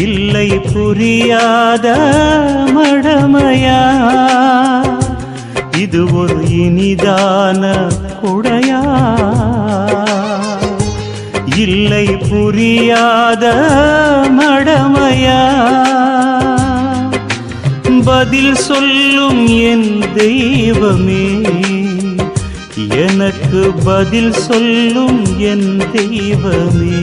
இல்லை புரியாத மடமையா? இது ஒரு இனிதான குடையா? இல்லை புரியாத மடமையா? பதில் சொல்லும் என் தெய்வமே எனக்கு பதில் சொல்லும் என் தெய்வமே.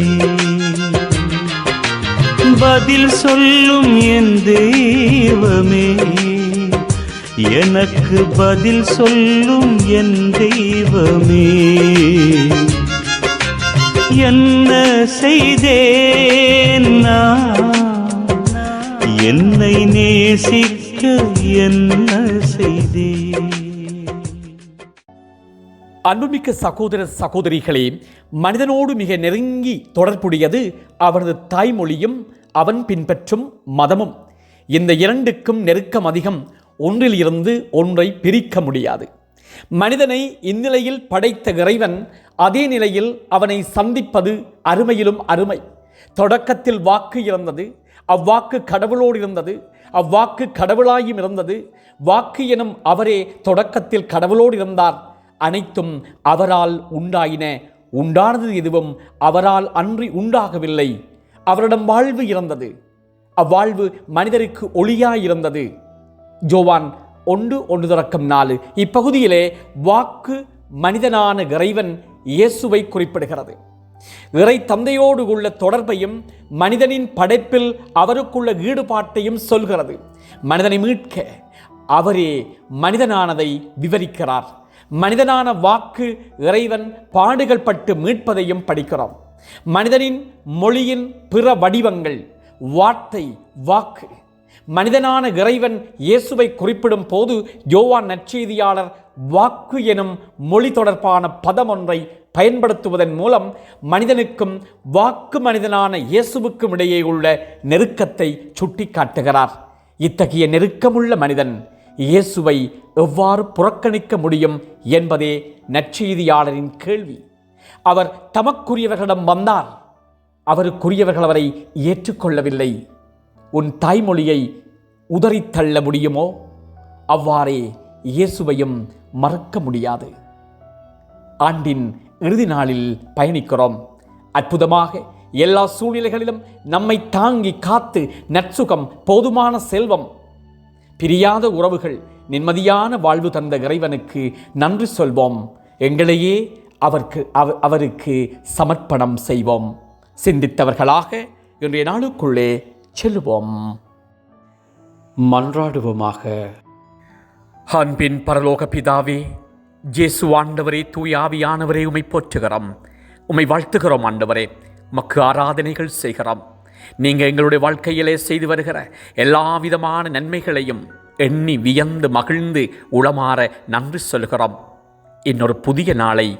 பதில் சொல்லும் என் தெய்வமே. எனக்கு பதில் சொல்லும் என் தெய்வமே. என்ன செய்தேன் என்னை நேசிக்க என்ன செய்தேன்? அன்புமிக்க சகோதர சகோதரிகளே மனிதனோடு மிக நெருங்கி தொடர்புடையது அவரது தாய்மொழியும் அவன் பின்பற்றும் மதமும். இந்த இரண்டுக்கும் நெருக்கம் அதிகம். ஒன்றில் இருந்து ஒன்றை பிரிக்க முடியாது. மனிதனை இந்நிலையில் படைத்த இறைவன் அதே நிலையில் அவனை சந்திப்பது அருமையிலும் அருமை. தொடக்கத்தில் வாக்கு இருந்தது அவ்வாக்கு கடவுளோடு இருந்தது. அவ்வாக்கு கடவுளாயும் இருந்தது. வாக்கு எனும் அவரே தொடக்கத்தில் கடவுளோடு இருந்தார். அனைத்தும் அவரால் உண்டாயின. உண்டானது எதுவும் அவரால் அன்றி உண்டாகவில்லை. அவரிடம் வாழ்வு இருந்தது. அவ்வாழ்வு மனிதருக்கு ஒளியாயிருந்தது ஜோவான் ஒன்று ஒன்று தொடக்கம் நாலு. இப்பகுதியிலே வாக்கு மனிதனான இறைவன் இயேசுவை குறிப்பிடுகிறது. இறை தந்தையோடு உள்ள தொடர்பையும் மனிதனின் படைப்பில் அவருக்குள்ள ஈடுபாட்டையும் சொல்கிறது. மனிதனை மீட்க அவரே மனிதனானதை விவரிக்கிறார். மனிதனான வாக்கு இறைவன் பாடுகள் பட்டு மீட்பதையும் படிக்கிறோம். மனிதனின் மொழியின் பிற வடிவங்கள் வார்த்தை வாக்கு. மனிதனான இறைவன் இயேசுவை குறிப்பிடும் போது யோவான் நற்செய்தியாளர் வாக்கு எனும் மொழி தொடர்பான பதம் ஒன்றை பயன்படுத்துவதன் மூலம் மனிதனுக்கும் வாக்கு மனிதனான இயேசுவுக்கும் இடையே உள்ள நெருக்கத்தை சுட்டிக்காட்டுகிறார். இத்தகைய நெருக்கமுள்ள மனிதன் இயேசுவை எவ்வாறு புறக்கணிக்க முடியும் என்பதே நற்செய்தியாளரின் கேள்வி. அவர் தமக்குரியவர்களிடம் வந்தார். அவருக்குரியவர்கள் அவரை ஏற்றுக்கொள்ளவில்லை. உன் தாய்மொழியை உதறித்தள்ள முடியுமோ? அவ்வாறே இயேசுவையும் மறக்க முடியாது. ஆண்டின் இறுதி நாளில் பயணிக்கிறோம். அற்புதமாக எல்லா சூழ்நிலைகளிலும் நம்மை தாங்கி காத்து நற்சுகம் போதுமான செல்வம் பிரியாத உறவுகள் நிம்மதியான வாழ்வு தந்த இறைவனுக்கு நன்றி சொல்வோம். எங்களையே அவருக்கு அவ- அவருக்கு சமர்ப்பணம் செய்வோம். சிந்தித்தவர்களாக இன்றைய நாளுக்குள்ளே செல்லுவோம். மன்றாடுவோமாக. அன்பின் பரலோக பிதாவே ஜேசு ஆண்டவரே தூய் ஆவியானவரே உமை போற்றுகிறோம். உமை வாழ்த்துகிறோம் ஆண்டவரே மக்கு ஆராதனைகள் செய்கிறோம். நீங்கள் எங்களுடைய வாழ்க்கையிலே செய்து வருகிற எல்லா விதமான நன்மைகளையும் எண்ணி வியந்து மகிழ்ந்து உளமாற நன்றி சொல்கிறோம் இன்னொரு புதிய நாளை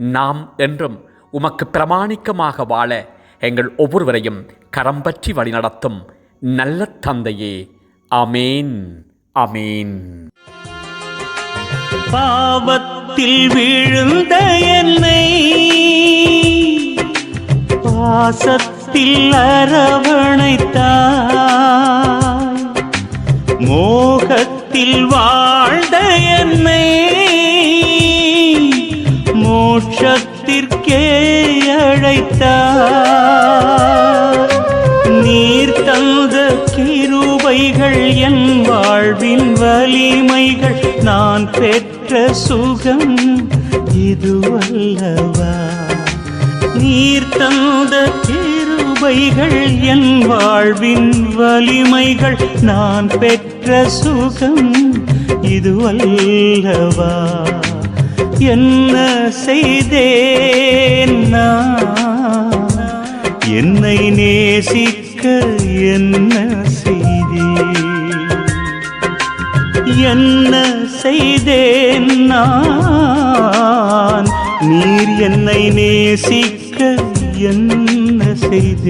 நாம் என்றும் உமக்கு பிரமாணிக்கமாக வாழ எங்கள் ஒவ்வொருவரையும் கரம் பற்றி வழிநடத்தும் நல்ல தந்தையே. அமேன் அமேன் பாவத்தில் விழுந்த என்னை பாசத்தில் அரவணைத்தாய். மோகத்தில் வாழ்ந்த என்னை மோட்சத்திற்கே அழைத்தார். நீர் தந்த கிருபைகள் என் வாழ்வின் வலிமைகள். நான் பெற்ற சுகம் இதுவல்லவா? நீர் தந்த கிருபைகள் என் வாழ்வின் வலிமைகள். நான் பெற்ற சுகம் இதுவல்லவா? என்ன செய்தேன் நான்? என்னை நேசிக்க என்ன செய்தேன்? என்ன செய்தேன் நான்? நீர் என்னை நேசிக்க என்ன செய்தேன்?